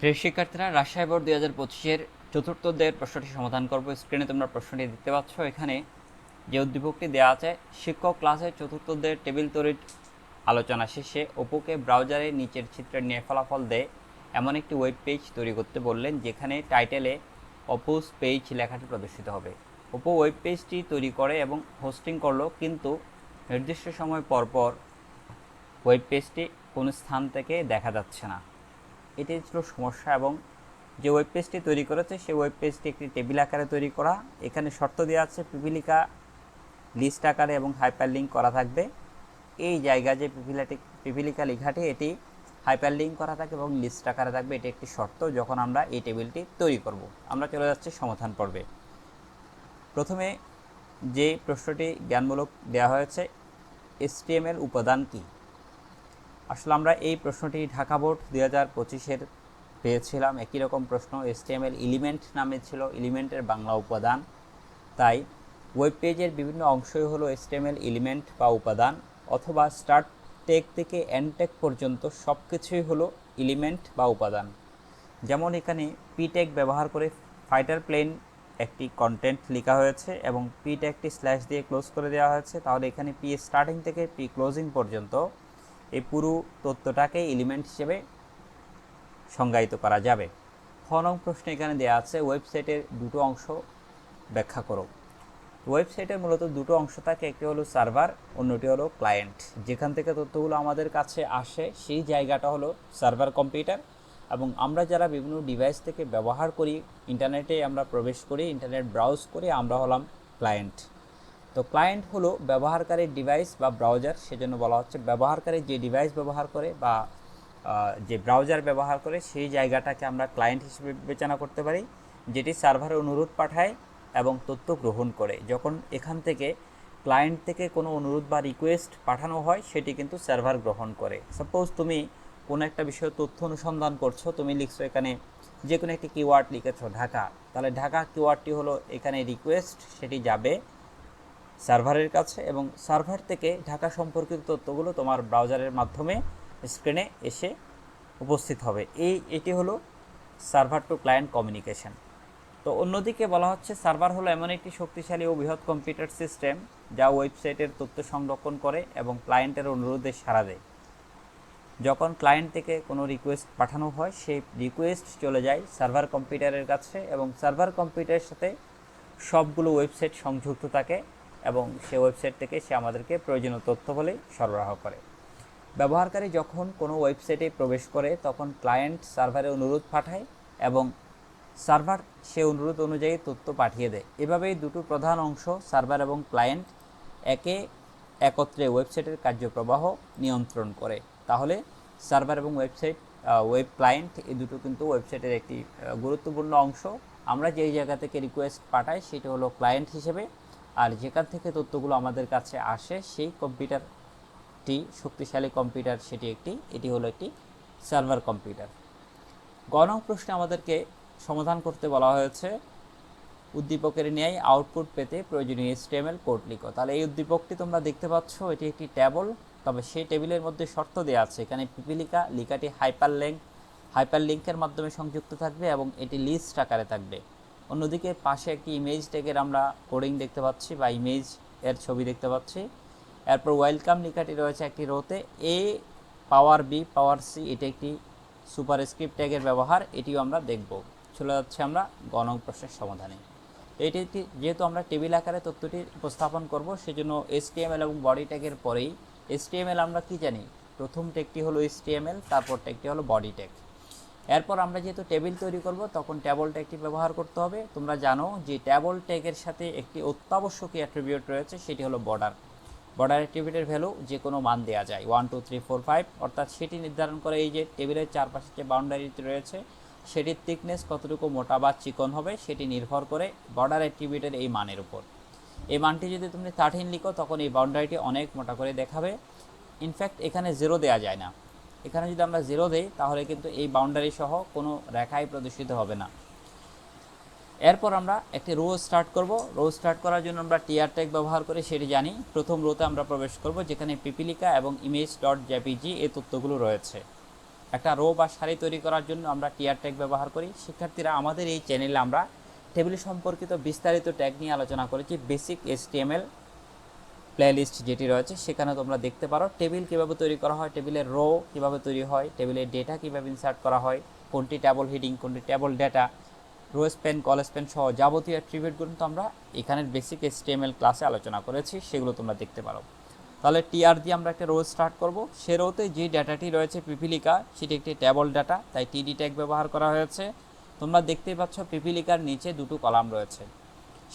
প্রিয় শিক্ষার্থীরা রাজশাহী বোর্ড দুই হাজার পঁচিশের চতুর্থ অধ্যায়ের প্রশ্নটি সমাধান করব। স্ক্রিনে তোমরা প্রশ্নটি দেখতে পাচ্ছ। এখানে যে উদ্দীপকটি দেওয়া আছে, শিক্ষক ক্লাসের চতুর্থ অধ্যায়ের টেবিল তৈরির আলোচনা শেষে অপুকে ব্রাউজারে নিচের চিত্রের নিয়ে ফলাফল দেয় এমন একটি ওয়েব পেজ তৈরি করতে বললেন, যেখানে টাইটেলে অপুস পেজ লেখাটি প্রদর্শিত হবে। অপু ওয়েব পেজটি তৈরি করে এবং হোস্টিং করল, কিন্তু নির্দিষ্ট সময় পর পর ওয়েব পেজটি কোনো স্থান থেকে দেখা যাচ্ছে না। এটি ছিল সমস্যা এবং যে ওয়েব পেজটি তৈরি করেছে, সেই ওয়েব পেজটি একটি টেবিল আকারে তৈরি করা। এখানে শর্ত দেওয়া আছে পিপিলিকা লিস্ট আকারে এবং হাইপার লিঙ্ক করা থাকবে। এই জায়গা যে পিপিলাটি পিপিলিকা লেখাটি, এটি হাইপার লিঙ্ক করা থাকে এবং লিস্ট আকারে থাকবে। এটি একটি শর্ত যখন আমরা এই টেবিলটি তৈরি করব। আমরা চলে যাচ্ছি সমাধান পর্বে। প্রথমে যে প্রশ্নটি জ্ঞানমূলক দেওয়া হয়েছে, এসটিএমএল উপাদান কী? আসলে আমরা এই প্রশ্নটি ঢাকা বোর্ড দুই হাজার পঁচিশের পেয়েছিলাম। একই রকম প্রশ্ন এসটিএমএল এলিমেন্ট নামে ছিল এলিমেন্টের বাংলা উপাদান। তাই ওয়েব পেজের বিভিন্ন অংশই হলো এসটিএমএল এলিমেন্ট বা উপাদান, অথবা স্টার্ট টেক থেকে এন্ড টেক পর্যন্ত সব কিছুই হলো এলিমেন্ট বা উপাদান। যেমন এখানে পিটেক ব্যবহার করে ফাইটার প্লেন একটি কন্টেন্ট লেখা হয়েছে এবং পি টেকটি স্ল্যাশ দিয়ে ক্লোজ করে দেওয়া হয়েছে। তাহলে এখানে পি স্টার্টিং থেকে পি ক্লোজিং পর্যন্ত এই পুরো তথ্যটাকে এলিমেন্ট হিসেবে সংজ্ঞায়িত করা যাবে। খ নং প্রশ্নে এখানে দেওয়া আছে ওয়েবসাইটের দুটো অংশ ব্যাখ্যা করো। ওয়েবসাইটের মূলত দুটো অংশ থাকে, একটি হলো সার্ভার অন্যটি হলো ক্লায়েন্ট যেখান থেকে তথ্যগুলো আমাদের কাছে আসে, সেই জায়গাটা হলো সার্ভার কম্পিউটার এবং আমরা যারা বিভিন্ন ডিভাইস থেকে ব্যবহার করি ইন্টারনেটে আমরা প্রবেশ করি ইন্টারনেট ব্রাউজ করি আমরা হলাম ক্লায়েন্ট তো ক্লায়েন্ট হলো ব্যবহারকারীর ডিভাইস বা ব্রাউজার সেজন্য বলা হচ্ছে ব্যবহারকারী যে ডিভাইস ব্যবহার করে বা যে ব্রাউজার ব্যবহার করে, সেই জায়গাটাকে আমরা ক্লায়েন্ট হিসেবে বিবেচনা করতে পারি, যেটি সার্ভারে অনুরোধ পাঠায় এবং তথ্য গ্রহণ করে। যখন এখান থেকে ক্লায়েন্ট থেকে কোনো অনুরোধ বা রিকোয়েস্ট পাঠানো হয়, সেটি কিন্তু সার্ভার গ্রহণ করে। সাপোজ তুমি কোনো একটা বিষয়ে তথ্য অনুসন্ধান করছ, তুমি লিখছো এখানে যে কোনো একটি কিওয়ার্ড লিখেছো, ঢাকা। তাহলে ঢাকা কিওয়ার্ডটি হলো এখানে রিকোয়েস্ট সেটি যাবে। সার্ভারের কাছে এবং সার্ভার থেকে ঢাকা সম্পর্কিত তথ্যগুলো তোমার ব্রাউজারের মাধ্যমে স্ক্রিনে এসে উপস্থিত হবে। এই, এটি হলো সার্ভার টু ক্লায়েন্ট কমিউনিকেশন। তো অন্যদিকে বলা হচ্ছে সার্ভার হলো এমন একটি শক্তিশালী ও বৃহৎ কম্পিউটার সিস্টেম যা ওয়েবসাইটের তথ্য সংরক্ষণ করে এবং ক্লায়েন্টের অনুরোধে সাড়া দেয়। যখন ক্লায়েন্ট থেকে কোনো রিকোয়েস্ট পাঠানো হয়, সেই রিকোয়েস্ট চলে যায় সার্ভার কম্পিউটারের কাছে এবং সার্ভার কম্পিউটারের সাথে সবগুলো ওয়েবসাইট সংযুক্ত থাকে। এবং সে ওয়েবসাইট থেকে সে আমাদেরকে প্রয়োজনীয় তথ্য বলে সরবরাহ করে। ব্যবহারকারী যখন কোনো ওয়েবসাইটে প্রবেশ করে, তখন ক্লায়েন্ট সার্ভারে অনুরোধ পাঠায় এবং সার্ভার সে অনুরোধ অনুযায়ী তথ্য পাঠিয়ে দেয়। এভাবেই দুটো প্রধান অংশ সার্ভার এবং ক্লায়েন্ট একে একত্রে ওয়েবসাইটের কার্যপ্রবাহ নিয়ন্ত্রণ করে। তাহলে সার্ভার এবং ওয়েবসাইট ওয়েব ক্লায়েন্ট এই দুটো কিন্তু ওয়েবসাইটের একটি গুরুত্বপূর্ণ অংশ। আমরা যেই জায়গা থেকে রিকোয়েস্ট পাঠাই, সেটা হলো ক্লায়েন্ট হিসেবে। আর যেখান থেকে তথ্যগুলো আমাদের কাছে আসে, সেই কম্পিউটারটি শক্তিশালী কম্পিউটার, সেটি একটি, এটি হলো একটি সার্ভার কম্পিউটার। গণ প্রশ্নে আমাদেরকে সমাধান করতে বলা হয়েছে, উদ্দীপকের ন্যায় আউটপুট পেতে প্রয়োজনীয় HTML কোড লিখো। তাহলে এই উদ্দীপকটি তোমরা দেখতে পাচ্ছ, এটি একটি ট্যাবল, তবে সেই টেবিলের মধ্যে শর্ত দেওয়া আছে। এখানে পিপিলিকা লিকাটি হাইপার লিঙ্ক হাইপার লিঙ্কের মাধ্যমে সংযুক্ত থাকবে এবং এটি লিস্ট আকারে থাকবে। অন্যদিকে পাশে একটি ইমেজ ট্যাগের আমরা কোডিং দেখতে পাচ্ছি বা ইমেজ এর ছবি দেখতে পাচ্ছি। এরপর ওয়েলকাম লেখাটি রয়েছে একটি রোতে এ পাওয়ার বি পাওয়ার সি এটি একটি সুপার স্ক্রিপ্ট ট্যাগের ব্যবহার, এটিও আমরা দেখব। চলে যাচ্ছে আমরা গণ প্রশ্নের সমাধানে। এটি একটি, যেহেতু আমরা টেবিল আকারে তথ্যটি উপস্থাপন করব, সেজন্য এসটিএমএল এবং বডি ট্যাগের পরেই এসটিএমএল আমরা কি জানি? প্রথম ট্যাগটি হলো এসটিএমএল তারপর ট্যাগটি হলো বডি ট্যাগ এরপর আমরা যেহেতু টেবিল তৈরি করব, তখন ট্যাবল ট্যাগটি ব্যবহার করতে হবে। তোমরা জানো যে ট্যাবল ট্যাগের সাথে একটি অত্যাবশ্যকীয় অ্যাট্রিবিউট রয়েছে, সেটি হলো বর্ডার বর্ডার অ্যাট্রিবিউটের ভ্যালু যে কোনো মান দেওয়া যায়। One two three four five অর্থাৎ সেটি নির্ধারণ করে এই যে টেবিলের চারপাশে যে বাউন্ডারিটি রয়েছে, সেটির থিকনেস কতটুকু মোটা বা চিকন হবে, সেটি নির্ভর করে বর্ডার অ্যাট্রিবিউটের এই মানের উপর। এই মানটি যদি তুমি থার্টিন লিখো, তখন এই বাউন্ডারিটি অনেক মোটা করে দেখাবে। ইনফ্যাক্ট এখানে জিরো দেওয়া যায় না। এখানে যদি আমরা জিরো দেই, তাহলে কিন্তু এই বাউন্ডারি সহ কোনো রেখাই প্রদর্শিত হবে না। এরপর আমরা একটি রো স্টার্ট করব। রো স্টার্ট করার জন্য আমরা টিআর ট্যাগ ব্যবহার করে সেটি জানি। প্রথম রোতে আমরা প্রবেশ করব, যেখানে পিপিলিকা এবং ইমেজ ডট জেপিজি এই তথ্যগুলো রয়েছে। একটা রো বা সারি তৈরি করার জন্য আমরা টিআর ট্যাগ ব্যবহার করি। শিক্ষার্থীরা আমাদের এই চ্যানেলে আমরা টেবিল সম্পর্কিত বিস্তারিত ট্যাগ নিয়ে আলোচনা করেছি। বেসিক এসটিএমএল প্লেলিস্ট যেটি রয়েছে, সেখানে তোমরা দেখতে পারো টেবিল কীভাবে তৈরি করা হয় টেবিলের রো কীভাবে তৈরি হয় টেবিলের ডেটা কীভাবে ইনসার্ট করা হয়, কোনটি টেবল হিডিং কোনটি table data row span col span সহ যাবতীয় অ্যাট্রিবিউটগুলো তো আমরা এখানের বেসিক এসটিএমএল ক্লাসে আলোচনা করেছি, সেগুলো তোমরা দেখতে পারো। তাহলে টিআর দিয়ে আমরা একটা রো স্টার্ট করব। সে রোতে যে ডাটাটি রয়েছে পিপিলিকা, সেটি একটি টেবল ডাটা তাই টিডি ট্যাগ ব্যবহার করা হয়েছে। তোমরা দেখতেই পাচ্ছ পিপিলিকার নিচে দুটো কলাম রয়েছে।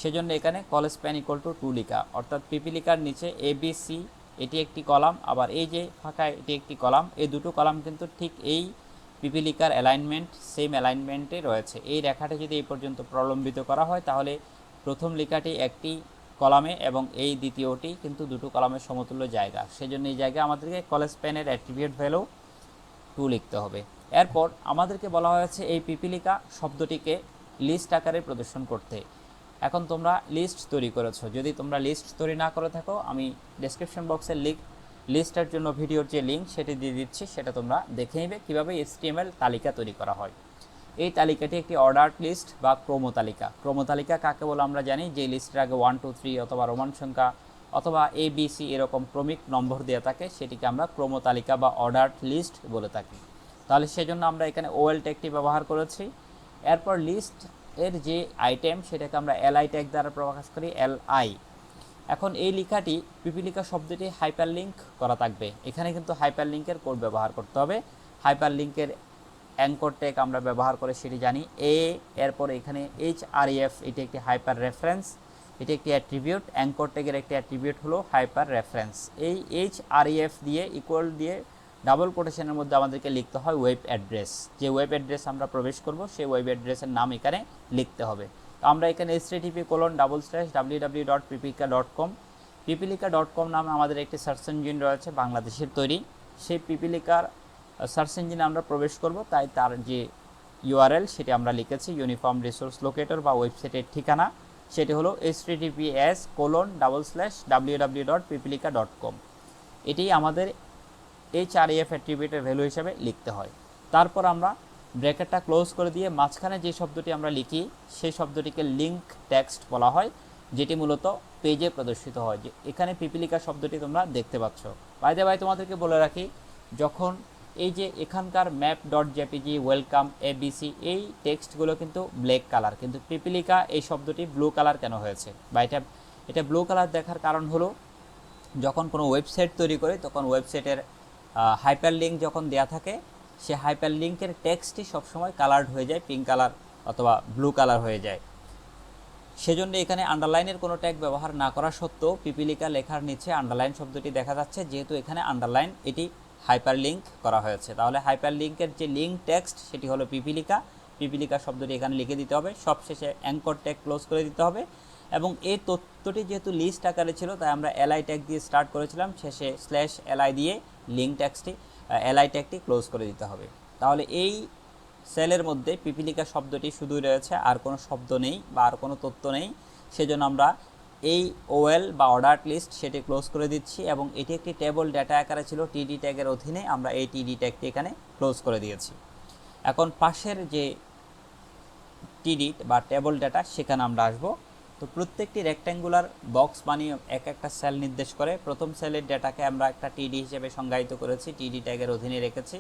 সেজন্য এখানে col span equal to two লিখা। অর্থাৎ পিপিলিকার নিচে এ বি সি এটি একটি কলাম আবার এই যে ফাঁকা এটি একটি কলাম এই দুটো কলাম কিন্তু ঠিক এই পিপিলিকার অ্যালাইনমেন্ট সেম অ্যালাইনমেন্টে রয়েছে। এই রেখাটি যদি এই পর্যন্ত প্রলম্বিত করা হয়, তাহলে প্রথম লেখাটি একটি কলামে এবং এই দ্বিতীয়টি কিন্তু দুটো কলামের সমতুল্য জায়গা। সেজন্য এই জায়গায় আমাদেরকে কলেজ পেনের অ্যাট্রিবিউট ভ্যালু টু লিখতে হবে। এরপর আমাদেরকে বলা হয়েছে এই পিপিলিকা শব্দটিকে লিস্ট আকারে প্রদর্শন করতে। এখন তোমরা লিস্ট তৈরি করেছ। যদি তোমরা লিস্ট তৈরি না করে থাকো, আমি ডেসক্রিপশন বক্সের লিঙ্ক লিস্টের জন্য ভিডিওর যে লিঙ্ক সেটি দিয়ে দিচ্ছি, সেটা তোমরা দেখে নেবে কীভাবে এসটিএমএল তালিকা তৈরি করা হয়। এই তালিকাটি একটি অর্ডার লিস্ট বা ক্রম তালিকা। ক্রম তালিকা কাকে বলে আমরা জানি? যে লিস্টের আগে ওয়ান টু থ্রি অথবা রোমান সংখ্যা অথবা এ বি সি এরকম ক্রমিক নম্বর দেওয়া থাকে, সেটিকে আমরা ক্রম তালিকা বা অর্ডার লিস্ট বলে থাকি। তাহলে সেজন্য আমরা এখানে ওয়েল ট্যাগটি ব্যবহার করেছি। এরপর লিস্ট এর যে আইটেম সেটাকে আমরা এল আই ট্যাগ দ্বারা প্রকাশ করি এল আই এখন এই লেখাটি পিপিলিকা শব্দটি হাইপার লিঙ্ক করা থাকবে। এখানে কিন্তু হাইপার লিঙ্কের কোড ব্যবহার করতে হবে। হাইপার লিঙ্কের অ্যাঙ্কর ট্যাগ আমরা ব্যবহার করে সেটি জানি। এ এরপর এখানে এইচ আর এফ এটি একটি হাইপার রেফারেন্স এটি একটি অ্যাট্রিবিউট অ্যাঙ্কর ট্যাগের একটি অ্যাট্রিবিউট হলো হাইপার রেফারেন্স এই এইচ আর এফ দিয়ে ইকুয়াল দিয়ে ডাবল কোটেশনের মধ্যে আমাদেরকে লিখতে হয় ওয়েব অ্যাড্রেস। যে ওয়েব অ্যাড্রেস আমরা প্রবেশ করব, সেই ওয়েব অ্যাড্রেসের নাম এখানে লিখতে হবে। তো আমরা এখানে S TP colon double slash W W dot Pipilika dot com Pipilika dot com নামে আমাদের একটি সার্চ ইঞ্জিন রয়েছে বাংলাদেশের তৈরি। সেই পিপিলিকার সার্চ ইঞ্জিনে আমরা প্রবেশ করব, তাই তার যে ইউআরএল সেটি আমরা লিখেছি ইউনিফর্ম রিসোর্স লোকেটর বা ওয়েবসাইটের ঠিকানা। সেটি হলো S S colon double slash W W dot Pipilika dot com এটি আমাদের এইচ আর এফ অ্যাট্রিবিউটের ভ্যালু হিসাবে লিখতে হয়। তারপর আমরা ব্র্যাকেটটা ক্লোজ করে দিয়ে মাঝখানে যে শব্দটি আমরা লিখি, সেই শব্দটিকে লিঙ্ক টেক্সট বলা হয়, যেটি মূলত পেজে প্রদর্শিত হয়। যে এখানে পিপিলিকা শব্দটি তোমরা দেখতে পাচ্ছ। বাইদে ভাই তোমাদেরকে বলে রাখি, যখন এই যে এখানকার map dot JPG welcome ABC এই টেক্সটগুলো কিন্তু ব্ল্যাক কালার কিন্তু পিপিলিকা এই শব্দটি ব্লু কালার কেন হয়েছে? বা এটা এটা ব্লু কালার দেখার কারণ হলো, যখন কোনো ওয়েবসাইট তৈরি করে, তখন ওয়েবসাইটের হাইপার লিঙ্ক যখন দেয়া থাকে, সে হাইপার লিঙ্কের টেক্সটই সবসময় কালার্ড হয়ে যায় পিঙ্ক কালার অথবা ব্লু কালার হয়ে যায়। সেজন্য এখানে আন্ডারলাইনের কোনো ট্যাগ ব্যবহার না করা সত্ত্বেও পিপিলিকা লেখার নিচে আন্ডারলাইন শব্দটি দেখা যাচ্ছে, যেহেতু এখানে আন্ডারলাইন এটি হাইপার লিঙ্ক করা হয়েছে। তাহলে হাইপার লিঙ্কের যে লিঙ্ক টেক্সট সেটি হলো পিপিলিকা। পিপিলিকা শব্দটি এখানে লিখে দিতে হবে। সবশেষে অ্যাঙ্কর ট্যাগ ক্লোজ করে দিতে হবে এবং এই তথ্যটি যেহেতু লিস্ট আকারে ছিল, তাই আমরা এলআই ট্যাগ দিয়ে স্টার্ট করেছিলাম। শেষে স্ল্যাশ এলআই দিয়ে লিঙ্ক ট্যাক্সটি এলআই ট্যাগটি ক্লোজ করে দিতে হবে। তাহলে এই সেলের মধ্যে পিপিলিকা শব্দটি শুধুই রয়েছে, আর কোনো শব্দ নেই বা আর কোনো তথ্য নেই। সেজন্য আমরা এই ওয়েল বা অর্ডার লিস্ট সেটি ক্লোজ করে দিচ্ছি এবং এটি একটি টেবল ডেটা আকারে ছিল। টিডি ট্যাগের অধীনে আমরা এই টিডি ট্যাগটি এখানে ক্লোজ করে দিয়েছি। এখন পাশের যে টিডি বা টেবল ডেটা সেখানে আমরা আসব। তো প্রত্যেকটি রেক্ট্যাঙ্গুলার বক্স বানিয়ে এক একটা সেল নির্দেশ করে। প্রথম সেলের ডেটাকে আমরা একটা টিডি হিসেবে সংজ্ঞায়িত করেছি টিডি ট্যাগের অধীনে রেখেছি।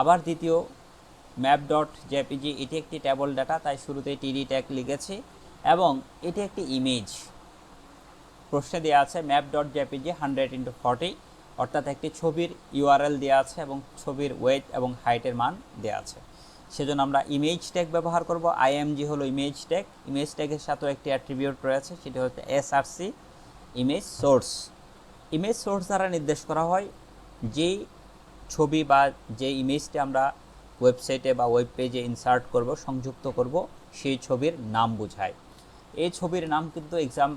আবার দ্বিতীয় ম্যাপ ডট জেপিজি এটি একটি টেবল ডাটা তাই শুরুতেই টিডি ট্যাগ লিখেছি এবং এটি একটি ইমেজ প্রশ্নে দেওয়া আছে map dot JPG hundred into forty অর্থাৎ একটি ছবির ইউআরএল দেওয়া আছে এবং ছবির ওয়েট এবং হাইটের মান দেওয়া আছে। সেজন্য আমরা ইমেজ ট্যাগ ব্যবহার করব। আইএমজি হলো ইমেজ ট্যাগ ইমেজ ট্যাগের সাথেও একটি অ্যাট্রিবিউট রয়েছে, সেটি হচ্ছে SRC image source image source দ্বারা নির্দেশ করা হয় যেই ছবি বা যে ইমেজটি আমরা ওয়েবসাইটে বা ওয়েব পেজে ইনসার্ট করব, সংযুক্ত করব, সেই ছবির নাম বোঝায়। এই ছবির নাম কিন্তু এক্সাম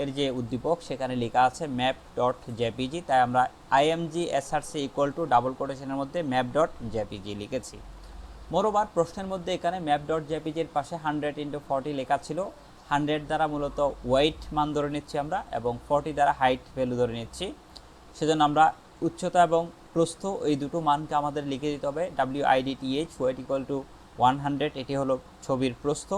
এর যে উদ্দীপক, সেখানে লেখা আছে ম্যাপ ডট জেপিজি তাই আমরা IMG SRC equal to double কোটেশনের মধ্যে ম্যাপ ডট জেপিজি লিখেছি। মোরোবার প্রশ্নের মধ্যে এখানে ম্যাপ ডট জেপিজির পাশে হান্ড্রেড ইন্টু ফর্টি লেখা ছিল। হান্ড্রেড দ্বারা মূলত ওয়েট মান ধরে নিচ্ছি আমরা এবং ফর্টি দ্বারা হাইট ভ্যালু ধরে নিচ্ছি। সেজন্য আমরা উচ্চতা এবং প্রস্থ এই দুটো মানকে আমাদের লিখে দিতে হবে। W ID TH weight equal to one hundred এটি হলো ছবির প্রস্থ।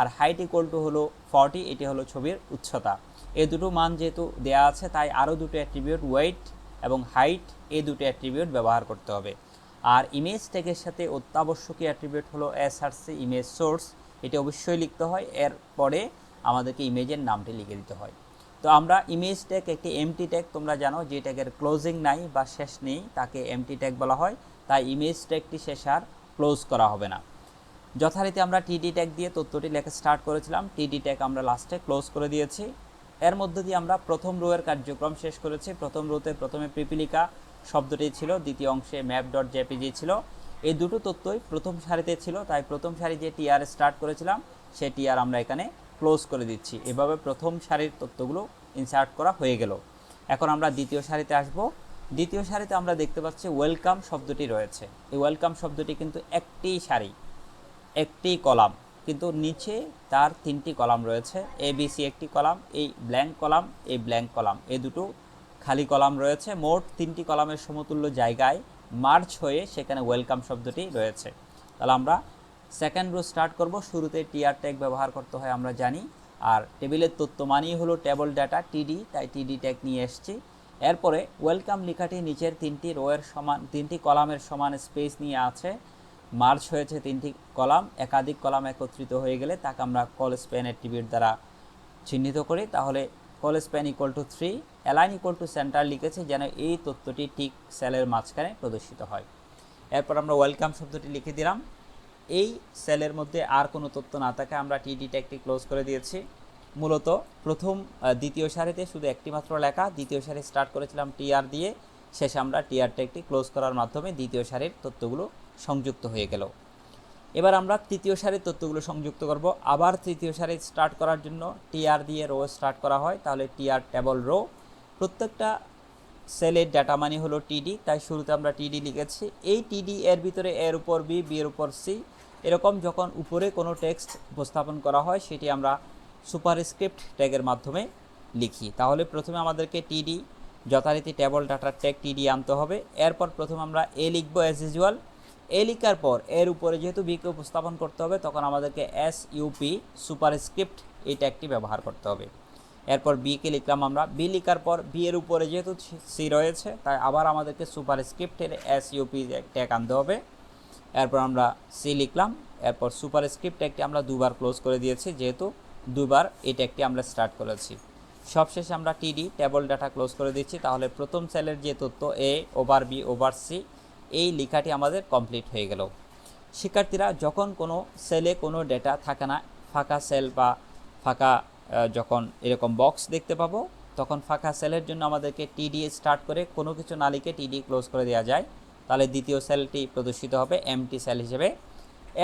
আর হাইট ইকুয়াল টু হলো ফর্টি এটি হলো ছবির উচ্চতা। এই দুটো মান যেহেতু দেয়া আছে, তাই আরও দুটো অ্যাট্রিবিউট ওয়েট এবং হাইট এই দুটো অ্যাট্রিবিউট ব্যবহার করতে হবে। আর ইমেজ ট্যাগের সাথে অত্যাবশ্যকীয় অ্যাট্রিবিউট হলো এসআরসি ইমেজ সোর্স এটি অবশ্যই লিখতে হয়। এর পরে আমাদেরকে ইমেজের নামটি লিখে দিতে হয়। তো আমরা ইমেজ ট্যাগ একটি এমটি ট্যাগ তোমরা জানো যে ট্যাগের ক্লোজিং নাই বা শেষ নেই, তাকে এমটি ট্যাগ বলা হয়। তাই ইমেজ ট্যাগটি শেষ আর ক্লোজ করা হবে না। যথারীতি আমরা টিডি ট্যাগ দিয়ে তথ্যটি লেখা স্টার্ট করেছিলাম। টিডি ট্যাগ আমরা লাস্টে ক্লোজ করে দিয়েছি। এর মধ্যে দিয়ে আমরা প্রথম রোয়ের কার্যক্রম শেষ করেছি। প্রথম রোতে প্রথমে পিপিলিকা শব্দটি ছিল, দ্বিতীয় অংশে ম্যাপ ডট জেপিজি ছিল। এই দুটো তথ্যই প্রথম সারিতে ছিল, তাই প্রথম সারি যে টিআর স্টার্ট করেছিলাম সেই টিআর আমরা এখানে ক্লোজ করে দিচ্ছি। এভাবে প্রথম সারির তথ্যগুলো ইনসার্ট করা হয়ে গেল। এখন আমরা দ্বিতীয় সারিতে আসব। দ্বিতীয় সারিতে আমরা দেখতে পাচ্ছি ওয়েলকাম শব্দটি রয়েছে। এই ওয়েলকাম শব্দটি কিন্তু একটি সারি, একটি কলাম, কিন্তু নিচে তার তিনটি কলাম রয়েছে। এ বিসি একটি কলাম, এই ব্ল্যাঙ্ক কলাম, এই ব্ল্যাঙ্ক কলাম, এই দুটো খালি কলাম রয়েছে। মোট তিনটি কলামের সমতুল্য জায়গায় মার্চ হয়ে সেখানে ওয়েলকাম শব্দটি রয়েছে। তাহলে আমরা সেকেন্ড রো স্টার্ট করব। শুরুতে টিআর ট্যাগ ব্যবহার করতে হয় আমরা জানি। আর টেবিলের তথ্য মানেই হলো টেবল ডাটা টিডি তাই টিডি ট্যাগ নিয়ে এসেছি। এরপরে ওয়েলকাম লেখাটি নিচের তিনটি রোয়ের সমান, তিনটি কলামের সমান স্পেস নিয়ে আছে। মার্চ হয়েছে তিনটি কলাম, একাধিক কলাম একত্রিত হয়ে গেলে তাকে আমরা কল স্প্যান অ্যাট্রিবিউট দ্বারা চিহ্নিত করি। তাহলে col span equal to three align equal to centre লিখেছে যেন এই তথ্যটি ঠিক সেলের মাঝখানে প্রদর্শিত হয়। এরপর আমরা ওয়েলকাম শব্দটি লিখে দিলাম। এই সেলের মধ্যে আর কোনো তথ্য না থাকে আমরা টিডি ট্যাগটি ক্লোজ করে দিয়েছি। মূলত প্রথম দ্বিতীয় সারিতে শুধু একটি মাত্র লেখা, দ্বিতীয় সারি স্টার্ট করেছিলাম টিআর দিয়ে। শেষে আমরা টিআর ট্যাগটি ক্লোজ করার মাধ্যমে দ্বিতীয় সারির তথ্যগুলো সংযুক্ত হয়ে গেল। এবার আমরা তৃতীয় সারির তথ্যগুলো সংযুক্ত করব। আবার তৃতীয় সারি স্টার্ট করার জন্য টিআর দিয়ে রো স্টার্ট করা হয়। তাহলে টিআর টেবল রো প্রত্যেকটা সেলের ডাটা মানে হলো টিডি তাই শুরুতে আমরা টিডি লিখেছি। এই টিডি এর ভিতরে এর উপর বি বি এর উপর সি এরকম যখন উপরে কোনো টেক্সট উপস্থাপন করা হয়, সেটি আমরা সুপারস্ক্রিপ্ট ট্যাগের মাধ্যমে লিখি। তাহলে প্রথমে আমাদেরকে টিডি যথারীতি টেবল ডাটার ট্যাগ টিডি আনতে হবে। এরপর প্রথম আমরা এ লিখব অ্যাজ ইউজুয়াল এ লিখার পর এর উপরে যেহেতু বিকে উপস্থাপন করতে হবে, তখন আমাদেরকে এস ইউপি সুপারস্ক্রিপ্ট এই ট্যাগটি ব্যবহার করতে হবে। এরপর বিকে লিখলাম আমরা। বি লিখার পর বি এর উপরে যেহেতু সি রয়েছে, তাই আবার আমাদেরকে সুপারস্ক্রিপ্টের এস ইউপি ট্যাগ আনতে হবে। এরপর আমরা সি লিখলাম, এরপর সুপার স্ক্রিপ্ট ট্যাগটি আমরা দুবার ক্লোজ করে দিয়েছি, যেহেতু দুবার এই ট্যাগটি আমরা স্টার্ট করেছি। সবশেষে আমরা টিডি টেবল ডাটা ক্লোজ করে দিচ্ছি, তাহলে প্রথম সেলের যে তথ্য A over B over C এই লেখাটি আমাদের কমপ্লিট হয়ে গেল। শিক্ষার্থীরা, যখন কোনো সেলে কোনো ডেটা থাকে না, ফাঁকা সেল বা ফাঁকা যখন এরকম বক্স দেখতে পাবো, তখন ফাঁকা সেলের জন্য আমাদেরকে টিডি স্টার্ট করে কোনো কিছু না লিখে টিডি ক্লোজ করে দেওয়া যায়। তাহলে দ্বিতীয় সেলটি প্রদর্শিত হবে এমটি সেল হিসেবে।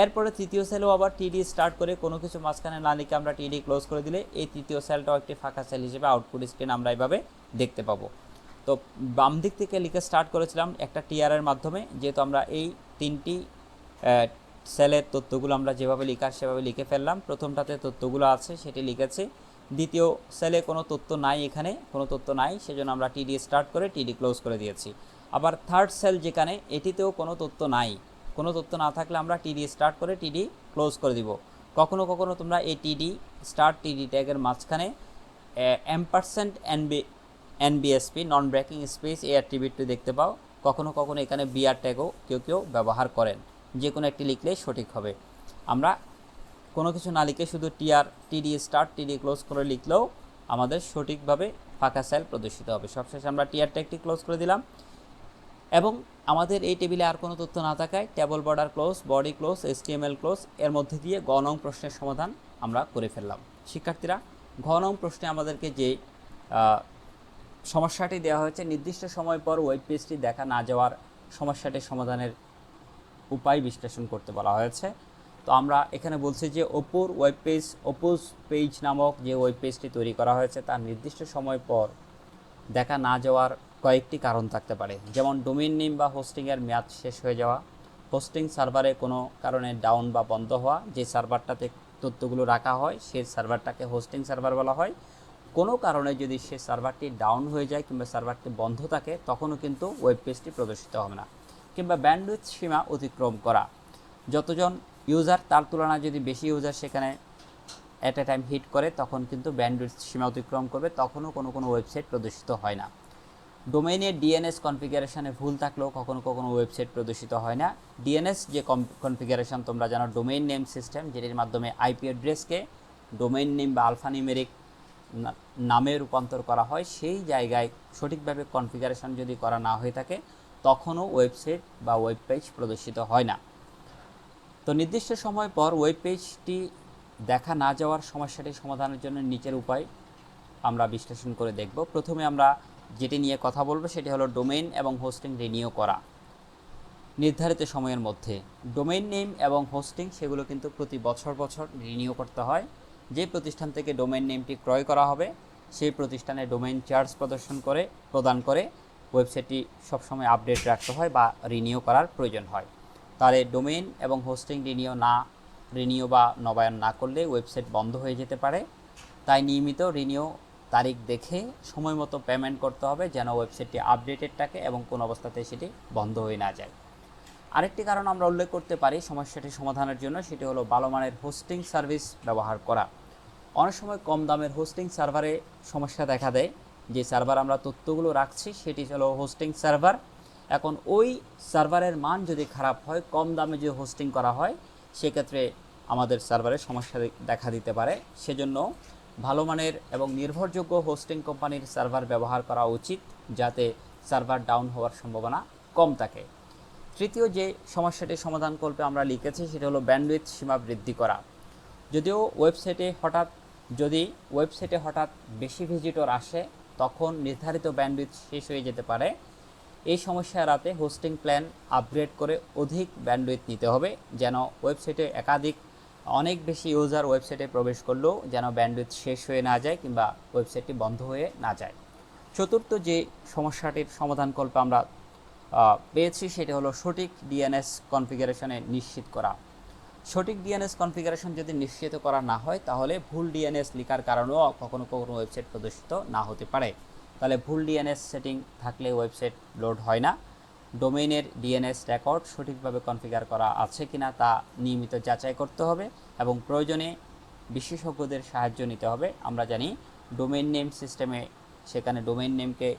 এরপরে তৃতীয় সেলও আবার টিডি স্টার্ট করে কোনো কিছু মাঝখানে না লিখে আমরা টিডি ক্লোজ করে দিলে এই তৃতীয় সেলটাও একটি ফাঁকা সেল হিসেবে আউটপুট স্ক্রিন আমরা এইভাবে দেখতে পাবো। তো বাম দিক থেকে লিখে স্টার্ট করেছিলাম একটা টিআরের মাধ্যমে, যেহেতু আমরা এই তিনটি সেলের তথ্যগুলো আমরা যেভাবে লিখার সেভাবে লিখে ফেললাম। প্রথমটাতে তথ্যগুলো আছে, সেটি লিখেছি। দ্বিতীয়, সেলে কোনো তথ্য নাই এখানে, কোনো তথ্য নাই, সেজন্য আমরা টিডি স্টার্ট করে টিডি ক্লোজ করে দিয়েছি। আবার থার্ড সেল যেখানে, এটিতেও কোনো তথ্য নাই। কোনো তথ্য না থাকলে আমরা টিডি স্টার্ট করে টিডি ক্লোজ করে দিব। কখনো কখনো তোমরা এই টিডি স্টার্ট টিডি ট্যাগের মাঝখানে M percent NB NBSP non breaking space এই অ্যাট্রিবিউটটি দেখতে পাও। কখনো কখনো এখানে বিআর ট্যাগও কেউ কেউ ব্যবহার করেন। যে কোনো একটি লিখলেই সঠিক হবে। আমরা কোনো কিছু না লিখে শুধু টিআর টিডি স্টার্ট টিডি ক্লোজ করে লিখলেও আমাদের সঠিকভাবে ফাঁকা সেল প্রদর্শিত হবে। সবশেষে আমরা টিআর একটি ক্লোজ করে দিলাম। এবং আমাদের এই টেবিলে আর কোনো তথ্য না থাকায় table border close body close HTML close এর মধ্যে দিয়ে গ নং প্রশ্নের সমাধান আমরা করে ফেললাম। শিক্ষার্থীরা, ঘ নং প্রশ্নে আমাদেরকে যে সমস্যাটি দেওয়া হয়েছে, নির্দিষ্ট সময় পর ওয়েব পেজটি দেখা না যাওয়ার সমস্যাটি সমাধানের উপায় বিশ্লেষণ করতে বলা হয়েছে। তো আমরা এখানে বলছি যে ওপোর ওয়েব পেজ ওপোজ পেজ নামক যে ওয়েব পেজটি তৈরি করা হয়েছে, তার নির্দিষ্ট সময় পর দেখা না যাওয়ার কয়েকটি কারণ থাকতে পারে। যেমন ডোমেইন নেম বা হোস্টিংয়ের মেয়াদ শেষ হয়ে যাওয়া হোস্টিং সার্ভারে কোনো কারণে ডাউন বা বন্ধ হওয়া, যে সার্ভারটাতে তথ্যগুলো রাখা হয়, সেই সার্ভারটাকে হোস্টিং সার্ভার বলা হয়। কোনো কারণে যদি সে সার্ভারটি ডাউন হয়ে যায় কিংবা সার্ভারটি বন্ধ থাকে, তখনও কিন্তু ওয়েব পেজটি প্রদর্শিত হবে না। কিংবা ব্যান্ডউইথ সীমা অতিক্রম করা। যতজন ইউজার তার তুলনায় যদি বেশি ইউজার সেখানে অ্যাট এ টাইম হিট করে, তখন কিন্তু ব্যান্ডউইথ সীমা অতিক্রম করবে, তখনও কোনো কোনো ওয়েবসাইট প্রদর্শিত হয় না। ডোমেইনের ডিএনএস কনফিগারেশনে ভুল থাকলেও কখনো কখনো ওয়েবসাইট প্রদর্শিত হয় না। ডিএনএস যে কনফিগারেশন তোমরা জানো ডোমেইন নেম সিস্টেম যেটির মাধ্যমে আইপি অ্যাড্রেসকে ডোমেইন নেম বা আলফানিউমেরিক নামে রূপান্তর করা হয়, সেই জায়গায় সঠিকভাবে কনফিগারেশন যদি করা না হয়ে থাকে তখনও ওয়েবসাইট বা ওয়েব পেজ প্রদর্শিত হয় না। তো নির্দিষ্ট সময় পর ওয়েব পেজটি দেখা না যাওয়ার সমস্যাটি সমাধানের জন্য নিচের উপায় আমরা বিশ্লেষণ করে দেখব। প্রথমে আমরা যেটি নিয়ে কথা বলব সেটি হলো ডোমেইন এবং হোস্টিং রিনিউ করা। নির্ধারিত সময়ের মধ্যে ডোমেইন নেম এবং হোস্টিং সেগুলো কিন্তু প্রতি বছর বছর রিনিউ করতে হয়। যে প্রতিষ্ঠান থেকে ডোমেইন নেমটি ক্রয় করা হবে, সেই প্রতিষ্ঠানে ডোমেইন চার্জ প্রদর্শন করে, প্রদান করে ওয়েবসাইটটি সবসময় আপডেট রাখতে হয় বা রিনিউ করার প্রয়োজন হয়। তাহলে ডোমেইন এবং হোস্টিং রিনিউ না, রিনিউ বা নবায়ন না করলে ওয়েবসাইট বন্ধ হয়ে যেতে পারে। তাই নিয়মিত রিনিউ তারিখ দেখে সময় মতো পেমেন্ট করতে হবে যেন ওয়েবসাইটটি আপডেটেড থাকে এবং কোন অবস্থাতে সেটি বন্ধ হয়ে না যায়। আরেকটি কারণ আমরা উল্লেখ করতে পারি সমস্যাটি সমাধানের জন্য সেটি হলো ভালো মানের হোস্টিং সার্ভিস ব্যবহার করা। অনেক সময় কম দামের হোস্টিং সার্ভারে সমস্যা দেখা দেয়। যে সার্ভার আমরা তথ্যগুলো রাখছি, সেটি হলো হোস্টিং সার্ভার এখন ওই সার্ভারের মান যদি খারাপ হয়, কম দামে যদি হোস্টিং করা হয়, সেক্ষেত্রে আমাদের সার্ভারে সমস্যা দেখা দিতে পারে। সেজন্য ভালো মানের এবং নির্ভরযোগ্য হোস্টিং কোম্পানির সার্ভার ব্যবহার করা উচিত, যাতে সার্ভার ডাউন হওয়ার সম্ভাবনা কম থাকে। তৃতীয় যে সমস্যাটি সমাধান করবে আমরা লিখেছি, সেটা হলো ব্যান্ডউইথ সীমা বৃদ্ধি করা। যদিও ওয়েবসাইটে হঠাৎ, যদি ওয়েবসাইটে হঠাৎ বেশি ভিজিটর আসে তখন নির্ধারিত ব্যান্ডউইথ শেষ হয়ে যেতে পারে। এই সমস্যা এড়াতে হোস্টিং প্ল্যান আপগ্রেড করে অধিক ব্যান্ডউইথ নিতে হবে, যেন ওয়েবসাইটে একাধিক অনেক বেশি ইউজার ওয়েবসাইটে প্রবেশ করলেও যেন ব্যান্ডউইথ শেষ হয়ে না যায় কিংবা ওয়েবসাইটটি বন্ধ হয়ে না যায়। চতুর্থ যে সমস্যাটির সমাধানকল্প আমরা পেয়েছি সেটা হলো সঠিক ডিএনএস কনফিগারেশনে নিশ্চিত করা। সঠিক ডিএনএস কনফিগারেশন যদি নিশ্চিত করা না হয়, তাহলে ভুল ডিএনএস লেখার কারণেও কখনো কখনো ওয়েবসাইট প্রদর্শিত না হতে পারে। তাহলে ভুল ডিএনএস সেটিং থাকলে ওয়েবসাইট লোড হয় না। ডোমেইনের ডিএনএস রেকর্ড সঠিকভাবে কনফিগার করা আছে কিনা তা নিয়মিত যাচাই করতে হবে এবং প্রয়োজনে বিশেষজ্ঞদের সাহায্য নিতে হবে। আমরা জানি ডোমেইন নেম সিস্টেমে সেখানে ডোমেইন নেমকে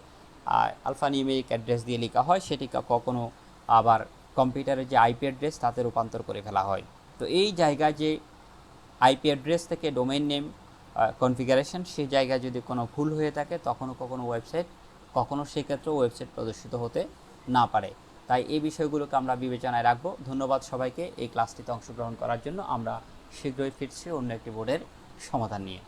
আলফা নিউমেরিক অ্যাড্রেস দিয়ে লেখা হয়, সেটি ক- কখনো আবার কম্পিউটারের যে আইপি অ্যাড্রেস তাতে রূপান্তর করে ফেলা হয়। তো এই জায়গায় যে আইপি অ্যাড্রেস থেকে ডোমেইন নেম কনফিগারেশন সেই জায়গায় যদি কোনো ভুল হয়ে থাকে, তখনও কখনো ওয়েবসাইট কখনো সেক্ষেত্রেও ওয়েবসাইট প্রদর্শিত হতে না পারে। তাই এই বিষয়গুলোকে আমরা বিবেচনায় রাখব। ধন্যবাদ সবাইকে। এই ক্লাসটিতে অংশগ্রহণ করার জন্য আমরা শীঘ্রই ফিরছি অন্য একটি বোর্ডের সমাধান নিয়ে।